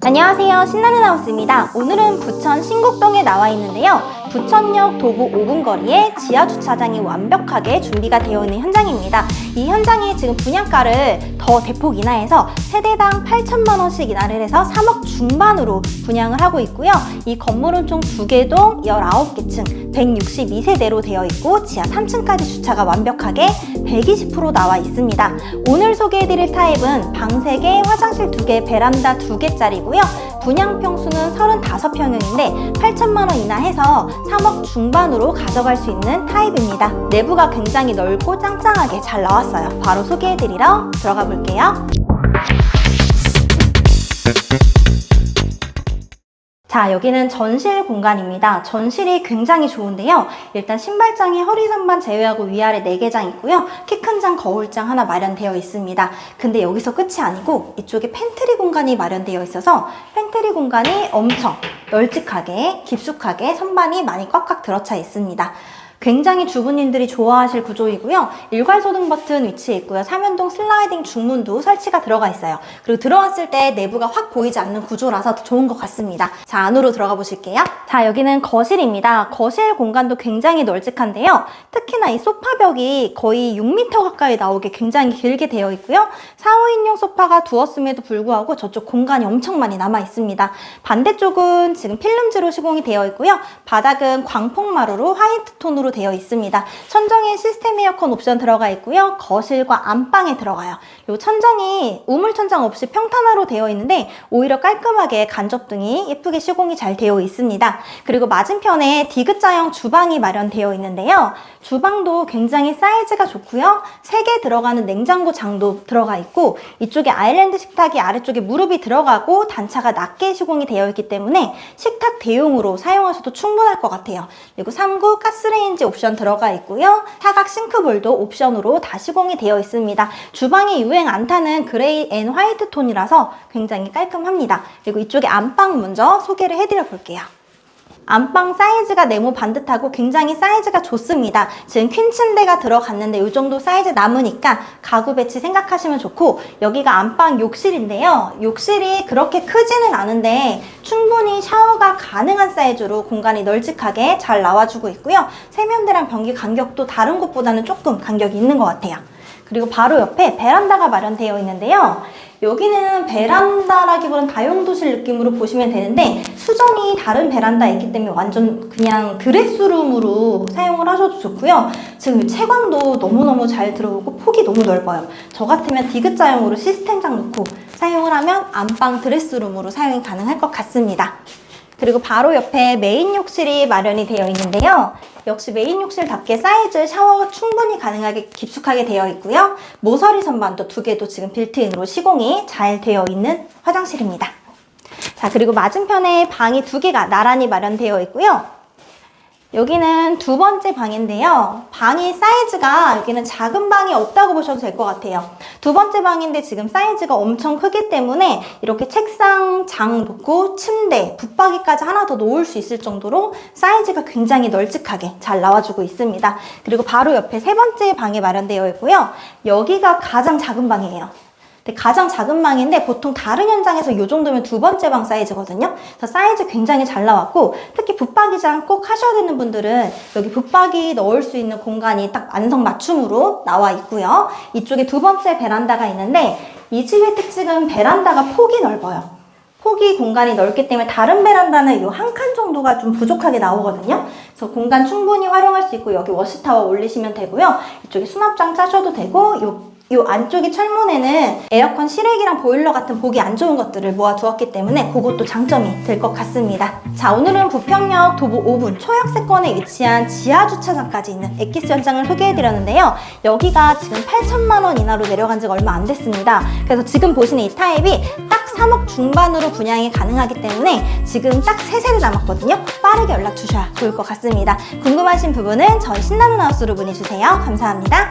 안녕하세요. 신나는 하우스입니다. 오늘은 부천 신곡동에 나와 있는데요. 부천역 도보 5분 거리에 지하 주차장이 완벽하게 준비가 되어 있는 현장입니다. 이 현장이 지금 분양가를 더 대폭 인하해서 세대당 8천만 원씩 인하를 해서 3억 중반으로 분양을 하고 있고요. 이 건물은 총두개동 19개 층 162세대로 되어 있고 지하 3층까지 주차가 완벽하게 120% 나와 있습니다. 오늘 소개해드릴 타입은 방 3개, 화장실 2개, 베란다 2개짜리고요. 분양 평수는 35평형인데 8천만 원 이하해서 3억 중반으로 가져갈 수 있는 타입입니다. 내부가 굉장히 넓고 짱짱하게 잘 나왔어요. 바로 소개해드리러 들어가 볼게요. 자, 여기는 전실 공간입니다. 전실이 굉장히 좋은데요. 일단 신발장이 허리 선반 제외하고 위아래 4개장 있고요. 키 큰 장, 거울장 하나 마련되어 있습니다. 근데 여기서 끝이 아니고 이쪽에 팬트리 공간이 마련되어 있어서 팬트리 공간이 엄청 널찍하게, 깊숙하게 선반이 많이 꽉꽉 들어차 있습니다. 굉장히 주부님들이 좋아하실 구조이고요. 일괄소등 버튼 위치에 있고요. 삼연동 슬라이딩 중문도 설치가 들어가 있어요. 그리고 들어왔을 때 내부가 확 보이지 않는 구조라서 더 좋은 것 같습니다. 자, 안으로 들어가 보실게요. 자, 여기는 거실입니다. 거실 공간도 굉장히 널찍한데요. 특히나 이 소파벽이 거의 6m 가까이 나오게 굉장히 길게 되어 있고요. 4, 5인용 소파가 두었음에도 불구하고 저쪽 공간이 엄청 많이 남아 있습니다. 반대쪽은 지금 필름지로 시공이 되어 있고요. 바닥은 광폭마루로 화이트 톤으로 되어 있습니다. 천정에 시스템 에어컨 옵션 들어가 있고요. 거실과 안방에 들어가요. 이 천정이 우물 천장 없이 평탄화로 되어 있는데 오히려 깔끔하게 간접등이 예쁘게 시공이 잘 되어 있습니다. 그리고 맞은편에 디귿자형 주방이 마련되어 있는데요. 주방도 굉장히 사이즈가 좋고요. 3개 들어가는 냉장고 장도 들어가 있고 이쪽에 아일랜드 식탁이 아래쪽에 무릎이 들어가고 단차가 낮게 시공이 되어 있기 때문에 식탁 대용으로 사용하셔도 충분할 것 같아요. 그리고 3구 가스레인지 옵션 들어가 있고요. 사각 싱크볼도 옵션으로 다 시공이 되어 있습니다. 주방이 유행 안 타는 그레이 앤 화이트 톤이라서 굉장히 깔끔합니다. 그리고 이쪽에 안방 먼저 소개를 해드려 볼게요. 안방 사이즈가 네모 반듯하고 굉장히 사이즈가 좋습니다. 지금 퀸 침대가 들어갔는데 이 정도 사이즈 남으니까 가구 배치 생각하시면 좋고 여기가 안방 욕실인데요. 욕실이 그렇게 크지는 않은데 충분히 샤워가 가능한 사이즈로 공간이 널찍하게 잘 나와주고 있고요. 세면대랑 변기 간격도 다른 곳보다는 조금 간격이 있는 것 같아요. 그리고 바로 옆에 베란다가 마련되어 있는데요. 여기는 베란다라기보다는 다용도실 느낌으로 보시면 되는데 수전이 다른 베란다에 있기 때문에 완전 그냥 드레스룸으로 사용을 하셔도 좋고요. 지금 채광도 너무너무 잘 들어오고 폭이 너무 넓어요. 저 같으면 디귿자형으로 시스템장 놓고 사용을 하면 안방 드레스룸으로 사용이 가능할 것 같습니다. 그리고 바로 옆에 메인 욕실이 마련이 되어 있는데요. 역시 메인 욕실답게 사이즈 샤워가 충분히 가능하게 깊숙하게 되어 있고요. 모서리 선반도 두 개도 지금 빌트인으로 시공이 잘 되어 있는 화장실입니다. 자, 그리고 맞은편에 방이 두 개가 나란히 마련되어 있고요. 여기는 두 번째 방인데요. 방이 사이즈가 여기는 작은 방이 없다고 보셔도 될 것 같아요. 두 번째 방인데 지금 사이즈가 엄청 크기 때문에 이렇게 책상, 장 놓고 침대, 붙박이까지 하나 더 놓을 수 있을 정도로 사이즈가 굉장히 널찍하게 잘 나와주고 있습니다. 그리고 바로 옆에 세 번째 방이 마련되어 있고요. 여기가 가장 작은 방이에요. 근데 가장 작은 방인데 보통 다른 현장에서 이 정도면 두 번째 방 사이즈거든요. 그래서 사이즈 굉장히 잘 나왔고 특히 붙박이장 꼭 하셔야 되는 분들은 여기 붙박이 넣을 수 있는 공간이 딱 완성 맞춤으로 나와 있고요. 이쪽에 두 번째 베란다가 있는데 이 집의 특징은 베란다가 폭이 넓어요. 폭이 공간이 넓기 때문에 다른 베란다는 이 한 칸 정도가 좀 부족하게 나오거든요. 그래서 공간 충분히 활용할 수 있고 여기 워시타워 올리시면 되고요. 이쪽에 수납장 짜셔도 되고 요 이 안쪽에 철문에는 에어컨 실외기랑 보일러 같은 보기 안 좋은 것들을 모아두었기 때문에 그것도 장점이 될 것 같습니다. 자 오늘은 부평역 도보 5분 초역세권에 위치한 지하 주차장까지 있는 엑기스 현장을 소개해드렸는데요. 여기가 지금 8천만 원 이하로 내려간 지가 얼마 안 됐습니다. 그래서 지금 보시는 이 타입이 딱 3억 중반으로 분양이 가능하기 때문에 지금 딱 3세대 남았거든요. 빠르게 연락 주셔야 좋을 것 같습니다. 궁금하신 부분은 저희 신나는 하우스로 문의주세요. 감사합니다.